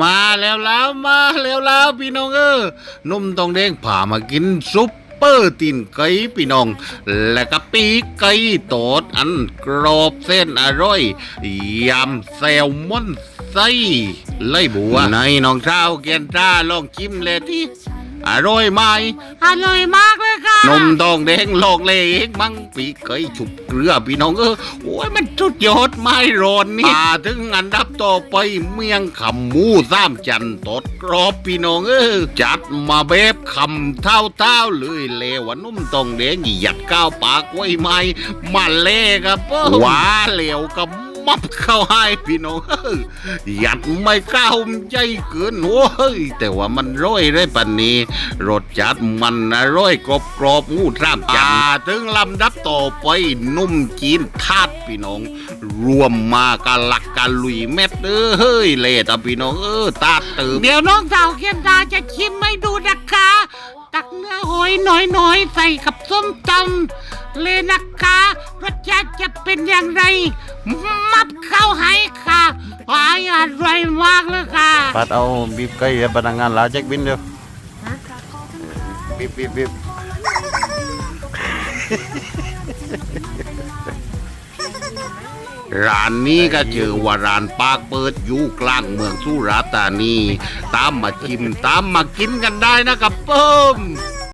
มาแล้วแล้วมาแล้วแล้วพี่น้องเออนุ่มตองแดงผ่ามากินซุปเปอร์ตีนไก่พี่น้อง และก็ปีกไก่โตดอันกรอบเส้นอร่อยยำแซลมอนไส้ไล่บัวในน้องเช้าเกียนจ้าลองชิมเลยที่อร่อยไหมอร่อยมากเลยค่ะ นมทองแดงหลอกเลยเองมั้งปีกไก่ฉุบเกลือพี่น้องเออโอ้ยมันสุดยอดไม่ร้อนนี่มาถึงอันดับต่อไปเมียงคำหมูสามจันทร์ตดกรอบพี่น้องเออจัดมาแบบคำเท่าเท่าๆเลยเลวว่านุ่มทองแดงหยัดก้าวปากไว้ไหมมาเล่ครับเออหวาเหลวกับ มับเข้าให้พี่น้องเออหยัดไม่กล้าหุ่มใจเกินโอ้ยแต่ว่ามันร้อยได้ปันนี้รสจัดมันอร่อยกรอบกรอบๆงูทรามจันถึงลำดับต่อไปนุ่มจีนทาดพี่น้อง รวมมากันหลักกันลุยเม็ดเอ้ยเฮ้ยเล่ตาพี่น้องเออตาเติมเดี๋ยวน้องสาวเคียนดาจะชิมให้ดูนะคะตักเนื้อหอยน้อยๆใส่กับส้มตำเลยนะคะรสชาติจะเป็นอย่างไร หายอร่อยมากเลยค่ะปัดเอาบีบไก่พนักงานลาแจ็คบินเดียวบีบบีบบีบร้านนี้ก็ชื่อว่าร้านปากเปิดอยู่กลางเมืองสุราษฎร์ธานี ตามมาชิมตามมากินกันได้นะครับเพิ่ม